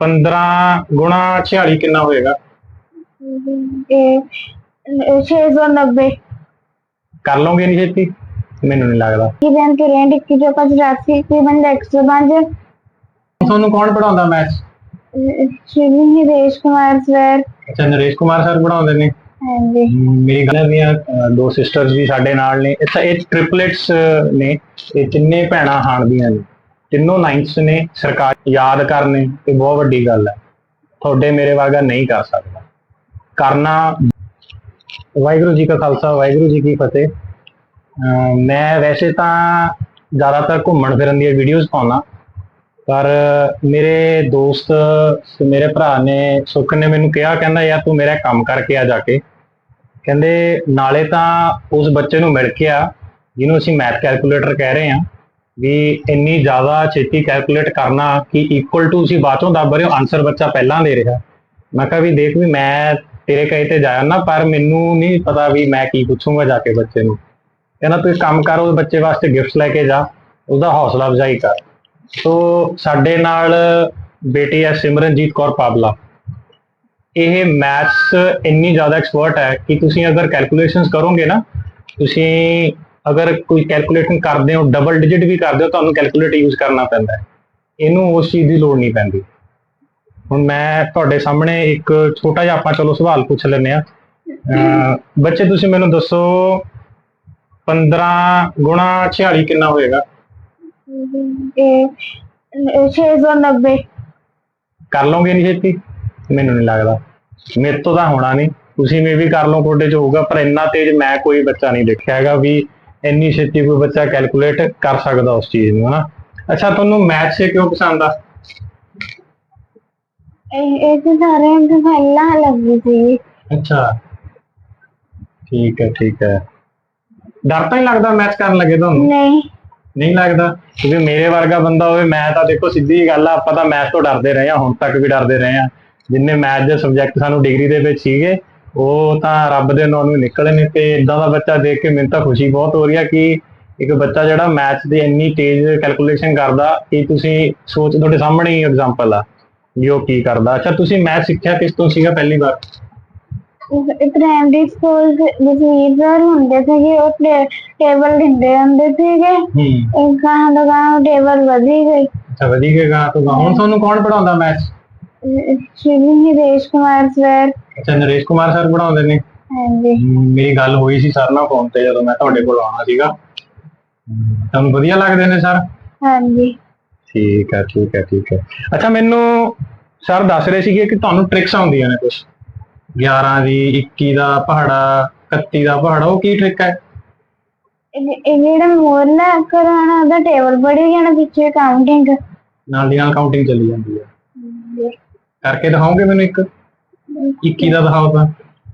15 ਗੁਣਾ 46 ਕਿੰਨਾ ਹੋਏਗਾ? ਇਹ 690 ਕਰ ਲਓਗੇ ਨਹੀਂ ਛੇਤੀ? ਮੈਨੂੰ ਨਹੀਂ ਲੱਗਦਾ। ਕੀ ਬੈਨ ਕੇ ਰੈਂਡ 21 ਜੋ 85 ਕੀ ਬੰਦਾ 105 ਤੁਹਾਨੂੰ ਕੌਣ ਪੜਾਉਂਦਾ ਮੈਥ? ਸ਼੍ਰੀ ਨਰੇਸ਼ ਕੁਮਾਰ ਸਰ। ਅੱਛਾ ਨਰੇਸ਼ ਕੁਮਾਰ ਸਰ ਪੜਾਉਂਦੇ ਨੇ। ਹਾਂਜੀ। ਮੇਰੀ ਗੱਲ ਦੀਆਂ ਦੋ ਸਿਸਟਰਸ ਵੀ ਸਾਡੇ ਨਾਲ ਨੇ। ਇਹ ਇਹ ਟ੍ਰਿਪਲੇਟਸ ਨੇ। ਇਹ ਤਿੰਨੇ ਭੈਣਾਂ ਹਾਂ ਦੀਆਂ ਨੇ। ਤਿੰਨੋਂ ਲਾਈਨਸ ਨੇ ਸਰਕਾਰ ਯਾਦ ਕਰਨੇ ਇਹ ਬਹੁਤ ਵੱਡੀ ਗੱਲ ਹੈ। ਤੁਹਾਡੇ ਮੇਰੇ ਵਰਗਾ ਨਹੀਂ ਕਰ ਸਕਦਾ। ਕਰਨਾ ਵਾਹਿਗੁਰੂ ਜੀ ਕਾ ਖਾਲਸਾ, ਵਾਹਿਗੁਰੂ ਜੀ ਕੀ ਫਤਿਹ। ਮੈਂ ਵੈਸੇ ਤਾਂ ਜ਼ਿਆਦਾਤਰ ਘੁੰਮਣ ਫਿਰਨ ਦੀਆਂ ਵੀਡੀਓਜ਼ ਪਾਉਣਾ ਪਰ ਮੇਰੇ ਦੋਸਤ ਤੇ ਮੇਰੇ ਭਰਾ ਨੇ, ਸੁਖ ਨੇ ਮੈਨੂੰ ਕਿਹਾ, ਕਹਿੰਦਾ, ਯਾਰ ਤੂੰ ਮੇਰਾ ਕੰਮ ਕਰਕੇ ਆ ਜਾ ਕੇ। ਕਹਿੰਦੇ, ਨਾਲੇ ਤਾਂ ਉਸ ਬੱਚੇ ਨੂੰ ਮਿਲ ਕੇ ਆ, ਜਿਹਨੂੰ ਅਸੀਂ ਮੈਥ ਕੈਲਕੂਲੇਟਰ ਕਹਿ ਰਹੇ ਹਾਂ। ਵੀ ਇੰਨੀ ਜ਼ਿਆਦਾ ਛੇਤੀ ਕੈਲਕੂਲੇਟ ਕਰਨਾ ਕਿ ਇਕੁਅਲ ਟੂ ਤੁਸੀਂ ਬਾਅਦੋਂ ਦੱਬ ਰਹੇ ਹੋ ਆਨਸਰ ਬੱਚਾ ਪਹਿਲਾਂ ਦੇ ਰਿਹਾ। ਮੈਂ ਕਿਹਾ ਵੀ ਦੇਖ ਵੀ ਮੈਂ ਤੇਰੇ ਕਹੇ ਤੇ ਜਾਇਆ ਨਾ, ਪਰ ਮੈਨੂੰ ਨਹੀਂ ਪਤਾ ਵੀ ਮੈਂ ਕੀ ਪੁੱਛੂੰਗਾ ਜਾ ਕੇ ਬੱਚੇ ਨੂੰ। ਕਹਿੰਦਾ ਤੂੰ ਇੱਕ ਕੰਮ ਕਰ ਉਸ ਬੱਚੇ ਵਾਸਤੇ ਗਿਫਟਸ ਲੈ ਕੇ ਜਾ, ਉਹਦਾ ਹੌਸਲਾ ਅਫਜ਼ਾਈ ਕਰ। ਸੋ ਸਾਡੇ ਨਾਲ ਬੇਟੀ ਹੈ ਸਿਮਰਨਜੀਤ ਕੌਰ ਪਾਬਲਾ। ਇਹ ਮੈਥਸ ਇੰਨੀ ਜ਼ਿਆਦਾ ਐਕਸਪਰਟ ਹੈ ਕਿ ਤੁਸੀਂ ਅਗਰ ਕੈਲਕੂਲੇਸ਼ਨਸ ਕਰੋਗੇ ਨਾ, ਤੁਸੀਂ ਅਗਰ ਕੋਈ ਕੈਲਕੂਲੇਸ਼ਨ ਕਰਦੇ ਹੋ ਡਬਲ ਡਿਜਿਟ ਵੀ ਕਰਦੇ ਹੋ ਤੁਹਾਨੂੰ ਕੈਲਕੂਲੇਟਰ ਯੂਜ਼ ਕਰਨਾ ਪੈਂਦਾ ਹੈ। ਇਹਨੂੰ ਉਸ ਚੀਜ਼ ਦੀ ਲੋੜ ਨਹੀਂ ਪੈਂਦੀ। ਹੁਣ ਮੈਂ ਤੁਹਾਡੇ ਸਾਹਮਣੇ ਇੱਕ ਛੋਟਾ ਜਿਹਾ ਆਪਾਂ ਚਲੋ ਸਵਾਲ ਪੁੱਛ ਲੈਨੇ ਆ ਬੱਚੇ ਤੁਸੀਂ ਮੈਨੂੰ ਦੱਸੋ 15 ਗੁਣਾ 46 ਕਿੰਨਾ ਹੋਏਗਾ? ਇਹ 690 ਕਰ ਲਓਗੇ ਨਹੀਂ ਛੇਤੀ? ਮੈਨੂੰ ਨਹੀਂ ਲੱਗਦਾ। ਮੇਰੇ ਤੋਂ ਤਾਂ ਹੋਣਾ ਨਹੀਂ ਤੁਸੀਂ ਮੇ ਵੀ ਕਰ ਲਓ ਕੋਡੇ ਚ ਹੋਊਗਾ ਪਰ ਇੰਨਾ ਤੇਜ਼ ਮੈਂ ਕੋਈ ਬੱਚਾ ਨਹੀਂ ਦੇਖਿਆ ਹੈਗਾ ਵੀ ਇੰਨੀ ਛੇਤੀ ਕੋਈ ਬੱਚਾ ਕੈਲਕੂਲੇਟ ਕਰ ਸਕਦਾ ਉਸ ਚੀਜ਼ ਨੂੰ ਹਨਾ? ਅੱਛਾ ਤੁਹਾਨੂੰ ਮੈਥ 6 ਕਿਉਂ ਪਸੰਦ ਆ? ਇਹ ਇਹ ਤਾਂ ਸਾਰਿਆਂ ਨੂੰ ਪਹਿਲਾਂ ਲੱਗਦੀ ਸੀ। ਅੱਛਾ। ਠੀਕ ਹੈ ਠੀਕ ਹੈ। ਡਰ ਤਾਂ ਨਹੀਂ ਲੱਗਦਾ ਮੈਥ ਕਰਨ ਲੱਗੇ ਤੁਹਾਨੂੰ? ਨਹੀਂ। ਨਹੀਂ ਲੱਗਦਾ? ਕਿਉਂਕਿ ਮੇਰੇ ਵਰਗਾ ਬੰਦਾ ਹੋਵੇ ਮੈਂ ਤਾਂ ਦੇਖੋ ਸਿੱਧੀ ਗੱਲ ਆ ਆਪਾਂ ਤਾਂ ਮੈਥ ਤੋਂ ਡਰਦੇ ਰਹੇ ਆ ਹੁਣ ਤੱਕ ਵੀ ਡਰਦੇ ਰਹੇ ਹਾਂ। ਜਿੰਨੇ ਮੈਥ ਦੇ ਸਬਜੈਕਟ ਸਾਨੂੰ ਡਿਗਰੀ ਦੇ ਵਿੱਚ ਸੀਗੇ ਉਹ ਤਾਂ ਰੱਬ ਦੇ ਨਾਂ ਨੂੰ ਨਿਕਲੇ ਨੇ ਤੇ ਇਦਾਂ ਦਾ ਬੱਚਾ ਦੇਖ ਕੇ ਮੈਨੂੰ ਤਾਂ ਖੁਸ਼ੀ ਬਹੁਤ ਹੋ ਰਹੀ ਆ ਕਿ ਇੱਕ ਬੱਚਾ ਜਿਹੜਾ ਮੈਥ ਦੀ ਇੰਨੀ ਤੇਜ਼ ਕੈਲਕੂਲੇਸ਼ਨ ਕਰਦਾ ਕਿ ਤੁਸੀਂ ਸੋਚ ਤੁਹਾਡੇ ਸਾਹਮਣੇ ਹੀ ਐਗਜ਼ਾਮਪਲ ਆ ਵੀ ਉਹ ਕੀ ਕਰਦਾ। ਅੱਛਾ ਤੁਸੀਂ ਮੈਥ ਸਿੱਖਿਆ ਕਿਸ ਤੋਂ ਸੀਗਾ ਪਹਿਲੀ ਵਾਰ? ਪ੍ਰਾਇਮਰੀ ਸਕੂਲ ਜਸਵੀਰ ਸਰ ਹੁੰਦੇ ਸੀਗੇ ਉਹ ਟੇਬਲ ਦਿੰਦੇ ਹੁੰਦੇ ਸੀਗੇ। ਹੂੰ। ਇੱਕ ਗਾਂ ਦਾ ਗਾਂ ਟੇਬਲ ਵਧੀ ਗਈ। ਅੱਛਾ ਵਧੀਆ ਗਾ ਤੋਂ ਹੁਣ ਤੁਹਾਨੂੰ ਕੌਣ ਪੜਾਉਂਦਾ ਮੈਥ? ਸ਼੍ਰੀ ਨਿਦੇਸ਼ ਕੁਮਾਰ ਸਰ ਅੱਛਾ ਨਰੇਸ਼ ਕੁਮਾਰ ਸਰ ਪੜਾਉਂਦੇ ਨੇ? ਹਾਂਜੀ। ਮੇਰੀ ਗੱਲ ਹੋਈ ਸੀ ਸਰ ਨਾਲ ਫੋਨ ਤੇ ਜਦੋਂ ਮੈਂ ਤੁਹਾਡੇ ਕੋਲ ਆਉਣਾ ਸੀਗਾ। ਤੁਹਾਨੂੰ ਵਧੀਆ ਲੱਗਦੇ ਨੇ ਸਰ ਹਾਂਜੀ। ਠੀਕ ਹੈ ਠੀਕ ਹੈ ਠੀਕ ਹੈ। ਅੱਛਾ ਮੈਨੂੰ ਸਰ ਦੱਸ ਰਹੇ ਸੀਗੇ ਕਿ ਤੁਹਾਨੂੰ ਟ੍ਰਿਕਸ ਆਉਂਦੀਆਂ ਨੇ ਕੁਝ 11 ਦੀ 21 ਦਾ ਪਹਾੜਾ 31 ਦਾ ਪਹਾੜਾ ਉਹ ਕੀ ਟ੍ਰਿਕ ਹੈ? ਇਹ ਇਹ ਜਿਹੜਾ ਮੋਰਲਾ ਕਰਾਣਾ ਦਾ ਟੇਬਲ ਬੜੀ ਜਾਣਾ ਪਿੱਛੇ ਕਾਊਂਟਿੰਗ ਨਾਲ ਦੀ ਨਾਲ ਕਾਊਂਟਿੰਗ ਚੱਲੀ ਜਾਂਦੀ ਹੈ। ਕਰਕੇ ਦਿਖਾਓਗੇ ਮੈਨੂੰ ਇੱਕ? 21 ਦਾ ਦਿਖਾਓ ਤਾਂ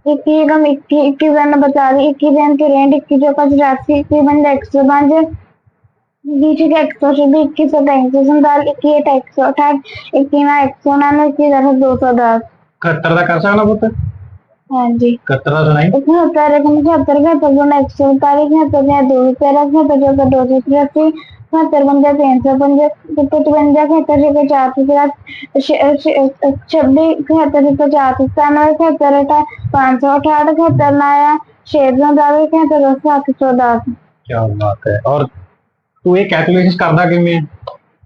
इक्की कम इक्की इक्की बन बता दी इक्की बन के रेंट इक्की जो पाँच राशि इक्की बन एक सौ पाँच बीच के एक सौ छब्बीस इक्कीस सौ पैंतीस उनतालीस इक्की एक एक सौ अठाठ इक्की में एक सौ उनानवे इक्की दस दो सौ दस 71 ਦਾ ਕਰ ਸਕਦਾ ਪੁੱਤ हाँ जी कतरा सुनाई इकहत्तर इकहत्तर इकहत्तर गुना एक सौ उनतालीस इकहत्तर गुना दो सौ तेरह इकहत्तर गुना दो सौ तिरासी इकहत्तर गुना तीन सौ पचवंजा इकहत्तर सौ चार सौ छब्बीस इकहत्तर सौ चार सौ सतानवे इकहत्तर पाँच सौ अठाठ इकहत्तर नया छः सौ दस इकहत्तर दो सौ अठ सौ दस क्या बात है और तू ये कैलकुलेशन करना किमें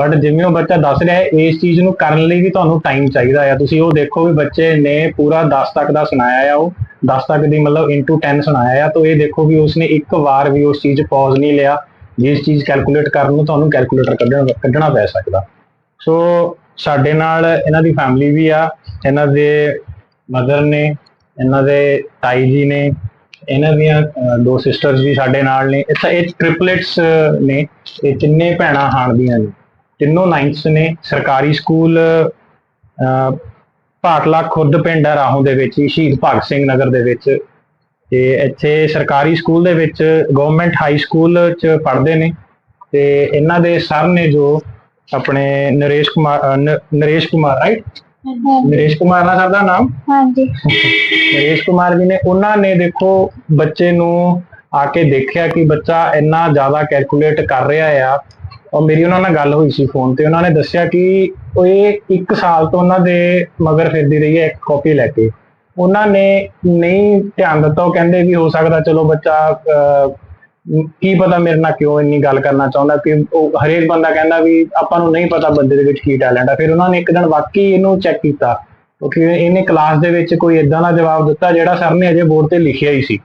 ਬਟ ਜਿਵੇਂ ਉਹ ਬੱਚਾ ਦੱਸ ਰਿਹਾ ਹੈ, ਇਸ ਚੀਜ਼ ਨੂੰ ਕਰਨ ਲਈ ਵੀ ਤੁਹਾਨੂੰ ਟਾਈਮ ਚਾਹੀਦਾ ਆ। ਤੁਸੀਂ ਉਹ ਦੇਖੋ ਵੀ ਬੱਚੇ ਨੇ ਪੂਰਾ 10 ਤੱਕ ਦਾ ਸੁਣਾਇਆ ਆ, ਉਹ 10 ਤੱਕ ਦੀ ਮਤਲਬ ਇਨਟੂ 10 ਸੁਣਾਇਆ ਆ। ਤਾਂ ਇਹ ਦੇਖੋ ਵੀ ਉਸਨੇ ਇੱਕ ਵਾਰ ਵੀ ਉਸ ਚੀਜ਼ ਪੌਜ਼ ਨਹੀਂ ਲਿਆ, ਜਿਸ ਚੀਜ਼ ਕੈਲਕੂਲੇਟ ਕਰਨ ਨੂੰ ਤੁਹਾਨੂੰ ਕੈਲਕੂਲੇਟਰ ਕੱਢਣਾ ਕੱਢਣਾ ਪੈ ਸਕਦਾ। ਸੋ ਸਾਡੇ ਨਾਲ ਇਹਨਾਂ ਦੀ ਫੈਮਿਲੀ ਵੀ ਆ, ਇਹਨਾਂ ਦੇ ਮਦਰ ਨੇ, ਇਹਨਾਂ ਦੇ ਤਾਈ ਜੀ ਨੇ, ਇਹਨਾਂ ਦੀਆਂ ਦੋ ਸਿਸਟਰਸ ਵੀ ਸਾਡੇ ਨਾਲ ਨੇ। ਇੱਥੇ ਇਹ ਟ੍ਰਿਪਲੇਟਸ ਨੇ, ਇਹ ਤਿੰਨੇ ਭੈਣਾਂ ਹਾਣ ਨੇ। ਤਿੰਨੋਂ 9th ਨੇ ਸਰਕਾਰੀ ਸਕੂਲ ਭਾਟਲਾ ਖੁਰਦ ਪਿੰਡ ਹੈ ਰਾਹੋਂ ਦੇ ਵਿੱਚ ਸ਼ਹੀਦ ਭਗਤ ਸਿੰਘ ਨਗਰ ਦੇ ਵਿੱਚ। ਤੇ ਇੱਥੇ ਸਰਕਾਰੀ ਸਕੂਲ ਦੇ ਵਿੱਚ ਗਵਰਨਮੈਂਟ ਹਾਈ ਸਕੂਲ ਚ ਪੜ੍ਹਦੇ ਨੇ। ਤੇ ਇਹਨਾਂ ਦੇ ਸਰ ਨੇ ਜੋ ਆਪਣੇ ਨਰੇਸ਼ ਕੁਮਾਰ ਨਰੇਸ਼ ਕੁਮਾਰ ਰਾਈਟ ਨਰੇਸ਼ ਕੁਮਾਰ ਨਾ ਸਰ ਦਾ ਨਾਮ? ਹਾਂਜੀ। ਨਰੇਸ਼ ਕੁਮਾਰ ਜੀ ਨੇ ਉਹਨਾਂ ਨੇ ਦੇਖੋ ਬੱਚੇ ਨੂੰ ਆ ਕੇ ਦੇਖਿਆ ਕਿ ਬੱਚਾ ਇੰਨਾ ਜ਼ਿਆਦਾ ਕੈਲਕੂਲੇਟ ਕਰ ਰਿਹਾ ਆ। ਔਰ ਮੇਰੀ ਉਹਨਾਂ ਨਾਲ ਗੱਲ ਹੋਈ ਸੀ ਫੋਨ ਤੇ, ਉਹਨਾਂ ਨੇ ਦੱਸਿਆ ਕਿ ਉਹ ਇਹ 1 ਸਾਲ ਤੋਂ ਉਹਨਾਂ ਦੇ ਮਗਰ ਫਿਰਦੀ ਰਹੀ ਹੈ ਇੱਕ ਕਾਪੀ ਲੈ ਕੇ। ਉਹਨਾਂ ਨੇ ਨਹੀਂ ਧਿਆਨ ਦਿੱਤਾ, ਉਹ ਕਹਿੰਦੇ ਵੀ ਹੋ ਸਕਦਾ ਚਲੋ ਬੱਚਾ ਕੀ ਪਤਾ ਮੇਰੇ ਨਾਲ ਕਿਉਂ ਇੰਨੀ ਗੱਲ ਕਰਨਾ ਚਾਹੁੰਦਾ ਕਿ ਉਹ ਹਰੇਕ ਬੰਦਾ ਕਹਿੰਦਾ ਵੀ ਆਪਾਂ ਨੂੰ ਨਹੀਂ ਪਤਾ ਬੰਦੇ ਦੇ ਵਿੱਚ ਕੀ ਟੈਲੈਂਟ ਆ। ਫਿਰ ਉਹਨਾਂ ਨੇ ਇੱਕ ਦਿਨ ਵਾਕਈ ਇਹਨੂੰ ਚੈੱਕ ਕੀਤਾ, ਕਿਉਂਕਿ ਇਹਨੇ ਕਲਾਸ ਦੇ ਵਿੱਚ ਕੋਈ ਇਦਾਂ ਦਾ ਜਵਾਬ ਦਿੱਤਾ ਜਿਹੜਾ ਸਰ ਨੇ ਅਜੇ ਬੋਰਡ ਤੇ ਲਿਖਿਆ ਹੀ ਸੀ।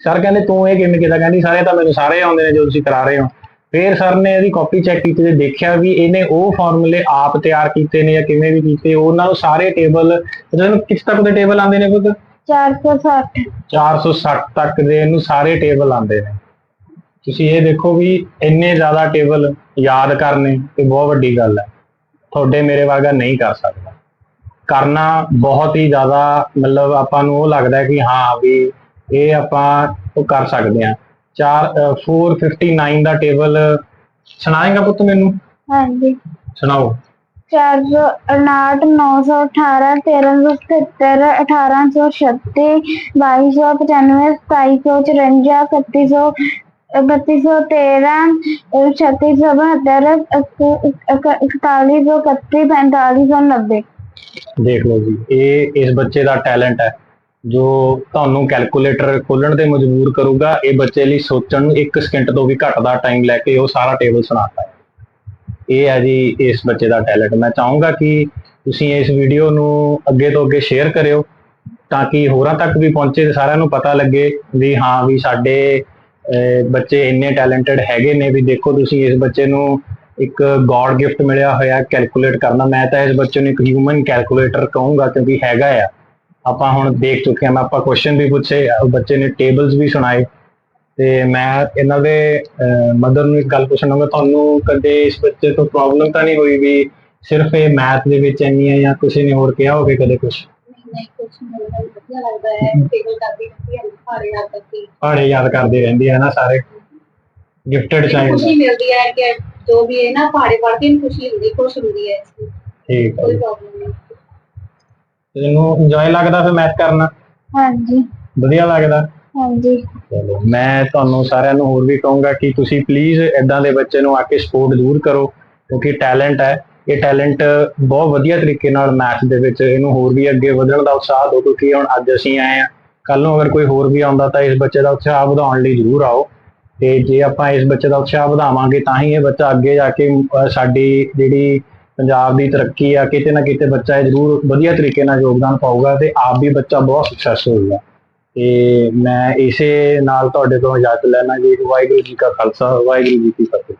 ਸਰ ਕਹਿੰਦੇ ਤੂੰ ਇਹ ਕਿਵੇਂ ਕੀਤਾ? ਕਹਿੰਦੀ ਸਾਰੇ ਤਾਂ ਮੈਨੂੰ ਸਾਰੇ ਆਉਂਦੇ ਨੇ ਜੋ ਤੁਸੀਂ ਕਰਾ ਰਹੇ ਹੋ। ਫਿਰ ਸਰ ਨੇ ਇਹਦੀ ਕਾਪੀ ਚੈੱਕ ਕੀਤੀ ਤੇ ਦੇਖਿਆ ਵੀ ਇਹਨੇ ਉਹ ਫਾਰਮੂਲੇ ਆਪ ਤਿਆਰ ਕੀਤੇ ਨੇ ਜਾਂ ਕਿਵੇਂ ਵੀ ਕੀਤੇ ਉਹਨਾਂ ਨੂੰ ਸਾਰੇ ਟੇਬਲ ਨੂੰ ਕਿਸ ਤੱਕ ਦੇ ਟੇਬਲ ਆਉਂਦੇ ਨੇ ਖੁਦ? 460 460 ਤੱਕ ਦੇ ਇਹਨੂੰ ਸਾਰੇ ਟੇਬਲ ਆਉਂਦੇ ਨੇ। ਤੁਸੀਂ ਇਹ ਦੇਖੋ ਵੀ ਇੰਨੇ ਜ਼ਿਆਦਾ ਟੇਬਲ ਯਾਦ ਕਰਨੇ ਤੇ ਬਹੁਤ ਵੱਡੀ ਗੱਲ ਹੈ। ਤੁਹਾਡੇ ਮੇਰੇ ਵਰਗਾ ਨਹੀਂ ਕਰ ਸਕਦਾ। ਕਰਨਾ ਬਹੁਤ ਹੀ ਜ਼ਿਆਦਾ ਮਤਲਬ ਆਪਾਂ ਨੂੰ ਉਹ ਲੱਗਦਾ ਹੈ ਕਿ ਹਾਂ ਵੀ ਇਹ ਆਪਾਂ ਉਹ ਕਰ ਸਕਦੇ ਹਾਂ। 4 459 ਦਾ ਟੇਬਲ ਸੁਣਾਏਗਾ ਪੁੱਤ ਮੈਨੂੰ? ਹਾਂਜੀ। ਸੁਣਾਓ। 459 918 1377 1836 2295 2754 3113 3672 4131 4590 ਦੇਖ ਲਓ ਜੀ ਇਹ ਇਸ ਬੱਚੇ ਦਾ ਟੈਲੈਂਟ ਹੈ। ਜੋ ਤੁਹਾਨੂੰ ਕੈਲਕੂਲੇਟਰ ਖੋਲਣ ਤੇ ਮਜਬੂਰ ਕਰੂਗਾ, ਇਹ ਬੱਚੇ ਲਈ ਸੋਚਣ ਨੂੰ 1 ਸਕਿੰਟ ਤੋਂ ਵੀ ਘੱਟ ਦਾ ਟਾਈਮ ਲੈ ਕੇ ਉਹ ਸਾਰਾ ਟੇਬਲ ਸੁਣਾਤਾ ਹੈ। ਇਹ ਹੈ ਜੀ ਇਸ ਬੱਚੇ ਦਾ ਟੈਲੈਂਟ ਮੈਂ ਚਾਹੂੰਗਾ ਕਿ ਤੁਸੀਂ ਇਸ ਵੀਡੀਓ ਨੂੰ ਅੱਗੇ ਤੋਂ ਅੱਗੇ ਸ਼ੇਅਰ ਕਰਿਓ, ਤਾਂ ਕਿ ਹੋਰਾਂ ਤੱਕ ਵੀ ਪਹੁੰਚੇ ਤੇ ਸਾਰਿਆਂ ਨੂੰ ਪਤਾ ਲੱਗੇ ਵੀ ਹਾਂ, ਵੀ ਸਾਡੇ ਬੱਚੇ ਇੰਨੇ ਟੈਲੈਂਟਡ ਹੈਗੇ ਨੇ, ਵੀ ਦੇਖੋ ਤੁਸੀਂ ਇਸ ਬੱਚੇ ਨੂੰ ਇੱਕ ਗੋਡ ਗਿਫਟ ਮਿਲਿਆ ਹੋਇਆ ਕੈਲਕੂਲੇਟ ਕਰਨਾ। ਮੈਂ ਤਾਂ ਇਸ ਬੱਚੇ ਨੂੰ ਇੱਕ ਹਿਊਮਨ ਕੈਲਕੂਲੇਟਰ ਕਹੂੰਗਾ ਕਿਉਂਕਿ ਹੈਗਾ ਆ। ਆਪਾਂ ਹੁਣ ਦੇਖ ਚੁੱਕੇ ਹਾਂ ਮੈਂ ਆਪਾਂ ਕੁਐਸਚਨ ਵੀ ਪੁੱਛੇ ਬੱਚੇ ਨੇ ਟੇਬਲਸ ਵੀ ਸੁਣਾਏ ਤੇ ਮੈਂ ਇਹਨਾਂ ਦੇ ਮਦਰ ਨੂੰ ਇੱਕ ਗੱਲ ਪੁੱਛਣਾਗਾ ਤੁਹਾਨੂੰ ਕਦੇ ਇਸ ਬੱਚੇ ਤੋਂ ਪ੍ਰੋਬਲਮ ਤਾਂ ਨਹੀਂ ਹੋਈ ਵੀ ਸਿਰਫ ਇਹ ਮੈਥ ਦੇ ਵਿੱਚ ਇੰਨੀ ਹੈ ਜਾਂ ਕਿਸੇ ਨੇ ਹੋਰ ਕਿਹਾ ਹੋਵੇ ਕਦੇ ਕੁਝ ਨਹੀਂ ਕੁਛ ਨਹੀਂ ਵਧੀਆ ਲੱਗਦਾ ਹੈ। ਟੇਬਲ ਕਰਦੀ ਰਹਿੰਦੀ ਹੈ ਸਾਰੇ ਯਾਦ ਕਰਦੀ ਪਹਾੜੇ ਯਾਦ ਕਰਦੇ ਰਹਿੰਦੀ ਹੈ ਨਾ ਸਾਰੇ ਗਿਫਟਡ ਚਾਈਲਡ ਖੁਸ਼ੀ ਮਿਲਦੀ ਹੈ ਕਿ ਜੋ ਵੀ ਹੈ ਨਾ ਪਹਾੜੇ ਪੜ੍ਹਦੀ ਨੂੰ ਖੁਸ਼ੀ ਹੁੰਦੀ ਖੁਸ਼ ਹੁੰਦੀ ਹੈ। ਠੀਕ ਹੈ ਕੋਈ। ਪ੍ਰੋਬਲਮ ਨਹੀਂ। ਤੈਨੂੰ ਇੰਜੋਏ ਲੱਗਦਾ ਫਿਰ ਮੈਥ ਕਰਨਾ? ਹਾਂਜੀ। ਵਧੀਆ ਲੱਗਦਾ? ਹਾਂਜੀ। ਚਲੋ ਮੈਂ ਤੁਹਾਨੂੰ ਸਾਰਿਆਂ ਨੂੰ ਹੋਰ ਵੀ ਕਹੂੰਗਾ ਕਿ ਤੁਸੀਂ ਪਲੀਜ਼ ਇਦਾਂ ਦੇ ਬੱਚੇ ਨੂੰ ਆ ਕੇ ਸਪੋਰਟ ਜ਼ਰੂਰ ਕਰੋ ਕਿਉਂਕਿ ਟੈਲੈਂਟ ਹੈ। ਇਹ ਟੈਲੈਂਟ ਬਹੁਤ ਵਧੀਆ ਤਰੀਕੇ ਨਾਲ ਮੈਥ ਦੇ ਵਿੱਚ ਇਹਨੂੰ ਹੋਰ ਵੀ ਅੱਗੇ ਵਧਣ ਦਾ ਉਤਸ਼ਾਹ ਦਿਓ ਕਿਉਂਕਿ ਹੁਣ ਅੱਜ ਅਸੀਂ ਆਏ ਆ ਕੱਲ ਨੂੰ ਅਗਰ ਕੋਈ ਹੋਰ ਵੀ ਆਉਂਦਾ ਤਾਂ ਇਸ ਬੱਚੇ ਦਾ ਉਤਸ਼ਾਹ ਵਧਾਉਣ ਲਈ ਜ਼ਰੂਰ ਆਓ। ਤੇ ਜੇ ਆਪਾਂ ਇਸ ਬੱਚੇ ਦਾ ਉਤਸ਼ਾਹ ਵਧਾਵਾਂਗੇ ਤਾਂ ਹੀ ਇਹ ਬੱਚਾ ਅੱਗੇ ਜਾ ਕੇ ਸਾਡੀ ਜਿਹੜੀ ਪੰਜਾਬ ਦੀ ਤਰੱਕੀ ਆ, ਕਿਤੇ ਨਾ ਕਿਤੇ ਬੱਚਾ ਇਹ ਜ਼ਰੂਰ ਵਧੀਆ ਤਰੀਕੇ ਨਾਲ ਯੋਗਦਾਨ ਪਾਊਗਾ ਤੇ ਆਪ ਵੀ ਬੱਚਾ ਬਹੁਤ ਸਕਸੈਸ ਹੋਊਗਾ। ਤੇ ਮੈਂ ਇਸੇ ਨਾਲ ਤੁਹਾਡੇ ਤੋਂ ਇਜਾਜ਼ਤ ਲੈਣਾ ਜੀ, ਵਾਹਿਗੁਰੂ ਜੀ ਕਾ ਖਾਲਸਾ, ਵਾਹਿਗੁਰੂ ਜੀ ਕੀ ਫਤਿਹ।